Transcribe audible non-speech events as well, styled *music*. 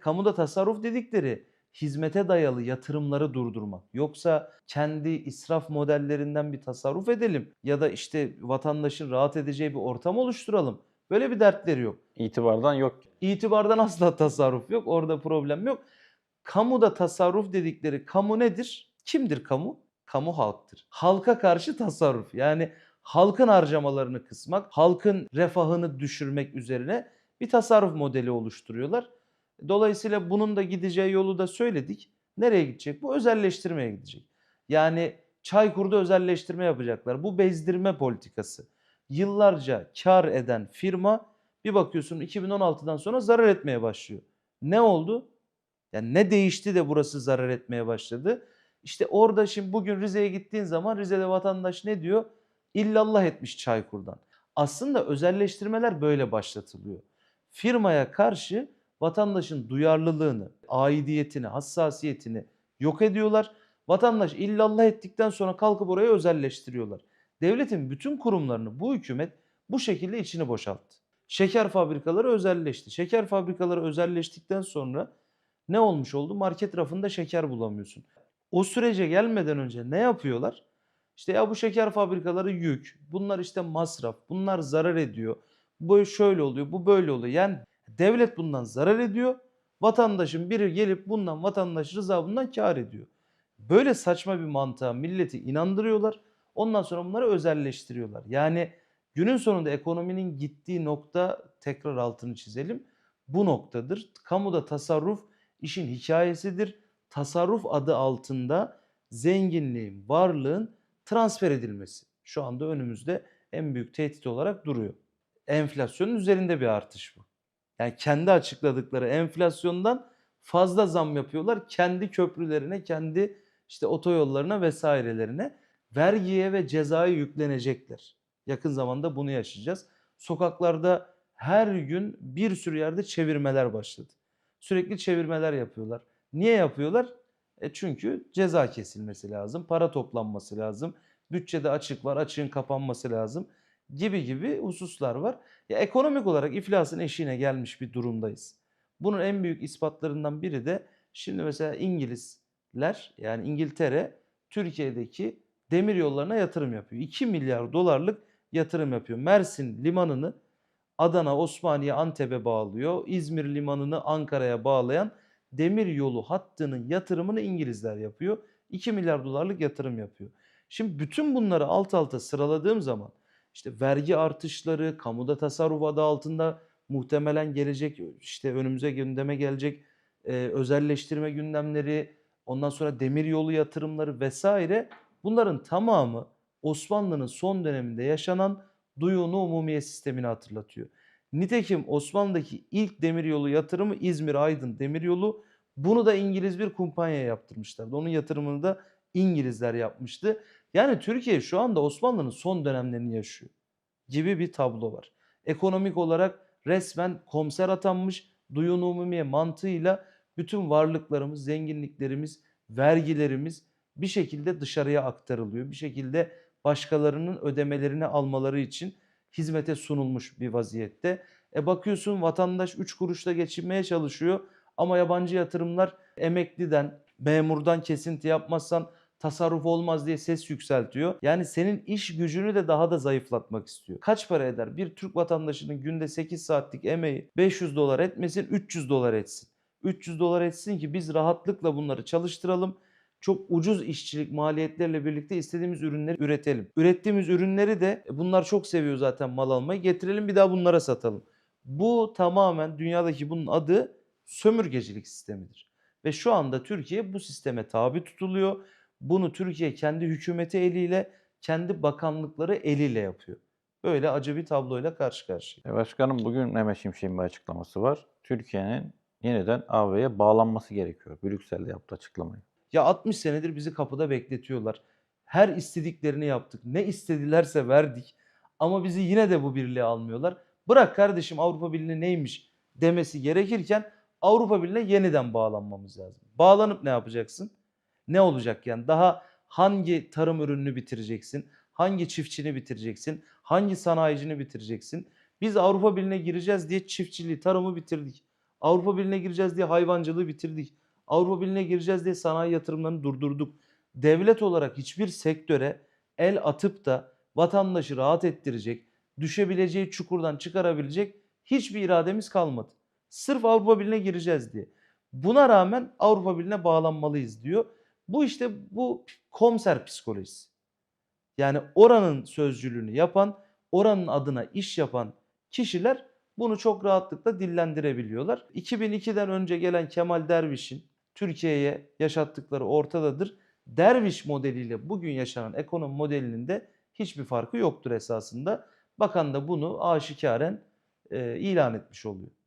Kamuda tasarruf dedikleri hizmete dayalı yatırımları durdurmak. Yoksa kendi israf modellerinden bir tasarruf edelim ya da işte vatandaşın rahat edeceği bir ortam oluşturalım. Böyle bir dertleri yok. İtibardan yok. İtibardan *laughs* asla tasarruf yok. Orada problem yok. Kamuda tasarruf dedikleri kamu nedir? Kimdir kamu? Kamu halktır. Halka karşı tasarruf. Yani halkın harcamalarını kısmak, halkın refahını düşürmek üzerine bir tasarruf modeli oluşturuyorlar. Dolayısıyla bunun da gideceği yolu da söyledik. Nereye gidecek? Bu özelleştirmeye gidecek. Yani Çaykur'da özelleştirme yapacaklar. Bu bezdirme politikası. Yıllarca kar eden firma bir bakıyorsun 2016'dan sonra zarar etmeye başlıyor. Ne oldu? Yani ne değişti de burası zarar etmeye başladı? İşte orada şimdi bugün Rize'ye gittiğin zaman Rize'de vatandaş ne diyor? İllallah etmiş Çaykur'dan. Aslında özelleştirmeler böyle başlatılıyor. Firmaya karşı vatandaşın duyarlılığını, aidiyetini, hassasiyetini yok ediyorlar. Vatandaş illallah ettikten sonra kalkıp orayı özelleştiriyorlar. Devletin bütün kurumlarını bu hükümet bu şekilde içini boşalttı. Şeker fabrikaları özelleşti. Şeker fabrikaları özelleştikten sonra ne olmuş oldu? Market rafında şeker bulamıyorsun. O sürece gelmeden önce ne yapıyorlar? İşte ya bu şeker fabrikaları yük, bunlar işte masraf, bunlar zarar ediyor. Bu şöyle oluyor, bu böyle oluyor. Yani devlet bundan zarar ediyor. Vatandaşın biri gelip bundan vatandaş rıza bundan kar ediyor. Böyle saçma bir mantığa milleti inandırıyorlar. Ondan sonra bunları özelleştiriyorlar. Yani günün sonunda ekonominin gittiği nokta tekrar altını çizelim. Bu noktadır. Kamuda tasarruf işin hikayesidir. Tasarruf adı altında zenginliğin, varlığın transfer edilmesi. Şu anda önümüzde en büyük tehdit olarak duruyor. Enflasyonun üzerinde bir artış bu. Yani kendi açıkladıkları enflasyondan fazla zam yapıyorlar kendi köprülerine, kendi işte otoyollarına vesairelerine vergiye ve cezaya yüklenecekler. Yakın zamanda bunu yaşayacağız. Sokaklarda her gün bir sürü yerde çevirmeler başladı. Sürekli çevirmeler yapıyorlar. Niye yapıyorlar? E çünkü ceza kesilmesi lazım, para toplanması lazım, bütçede açık var, açığın kapanması lazım gibi gibi hususlar var. Ya ekonomik olarak iflasın eşiğine gelmiş bir durumdayız. Bunun en büyük ispatlarından biri de şimdi mesela İngilizler yani İngiltere Türkiye'deki demir yollarına yatırım yapıyor. 2 milyar dolarlık yatırım yapıyor. Mersin limanını Adana, Osmaniye, Antep'e bağlıyor. İzmir limanını Ankara'ya bağlayan demir yolu hattının yatırımını İngilizler yapıyor. 2 milyar dolarlık yatırım yapıyor. Şimdi bütün bunları alt alta sıraladığım zaman işte vergi artışları, kamuda tasarruf adı altında muhtemelen gelecek işte önümüze gündeme gelecek e, özelleştirme gündemleri, ondan sonra demir yolu yatırımları vesaire bunların tamamı Osmanlı'nın son döneminde yaşanan duyunu umumiye sistemini hatırlatıyor. Nitekim Osmanlı'daki ilk demiryolu yatırımı İzmir-Aydın demiryolu. Bunu da İngiliz bir kumpanya yaptırmışlardı. Onun yatırımını da İngilizler yapmıştı. Yani Türkiye şu anda Osmanlı'nın son dönemlerini yaşıyor gibi bir tablo var. Ekonomik olarak resmen komiser atanmış duyun umumiye mantığıyla bütün varlıklarımız, zenginliklerimiz, vergilerimiz bir şekilde dışarıya aktarılıyor. Bir şekilde başkalarının ödemelerini almaları için hizmete sunulmuş bir vaziyette. E bakıyorsun vatandaş 3 kuruşla geçinmeye çalışıyor ama yabancı yatırımlar emekliden, memurdan kesinti yapmazsan tasarruf olmaz diye ses yükseltiyor. Yani senin iş gücünü de daha da zayıflatmak istiyor. Kaç para eder? Bir Türk vatandaşının günde 8 saatlik emeği 500 dolar etmesin 300 dolar etsin. 300 dolar etsin ki biz rahatlıkla bunları çalıştıralım. Çok ucuz işçilik maliyetleriyle birlikte istediğimiz ürünleri üretelim. Ürettiğimiz ürünleri de e, bunlar çok seviyor zaten mal almayı. Getirelim bir daha bunlara satalım. Bu tamamen dünyadaki bunun adı sömürgecilik sistemidir. Ve şu anda Türkiye bu sisteme tabi tutuluyor. Bunu Türkiye kendi hükümeti eliyle, kendi bakanlıkları eliyle yapıyor. Böyle acı bir tabloyla karşı karşıya. E başkanım bugün Mehmet Şimşek'in bir açıklaması var. Türkiye'nin yeniden AB'ye bağlanması gerekiyor. Brüksel'de yaptığı açıklamayı. Ya 60 senedir bizi kapıda bekletiyorlar. Her istediklerini yaptık. Ne istedilerse verdik. Ama bizi yine de bu birliğe almıyorlar. Bırak kardeşim Avrupa Birliği neymiş demesi gerekirken Avrupa Birliği'ne yeniden bağlanmamız lazım. Bağlanıp ne yapacaksın? Ne olacak yani? Daha hangi tarım ürününü bitireceksin? Hangi çiftçini bitireceksin? Hangi sanayicini bitireceksin? Biz Avrupa Birliği'ne gireceğiz diye çiftçiliği, tarımı bitirdik. Avrupa Birliği'ne gireceğiz diye hayvancılığı bitirdik. Avrupa Birliği'ne gireceğiz diye sanayi yatırımlarını durdurduk. Devlet olarak hiçbir sektöre el atıp da vatandaşı rahat ettirecek, düşebileceği çukurdan çıkarabilecek hiçbir irademiz kalmadı. Sırf Avrupa Birliği'ne gireceğiz diye. Buna rağmen Avrupa Birliği'ne bağlanmalıyız diyor. Bu işte bu komiser psikolojisi. Yani oranın sözcülüğünü yapan, oranın adına iş yapan kişiler bunu çok rahatlıkla dillendirebiliyorlar. 2002'den önce gelen Kemal Derviş'in Türkiye'ye yaşattıkları ortadadır. Derviş modeliyle bugün yaşanan ekonomi modelinin de hiçbir farkı yoktur esasında. Bakan da bunu aşikaren e, ilan etmiş oluyor.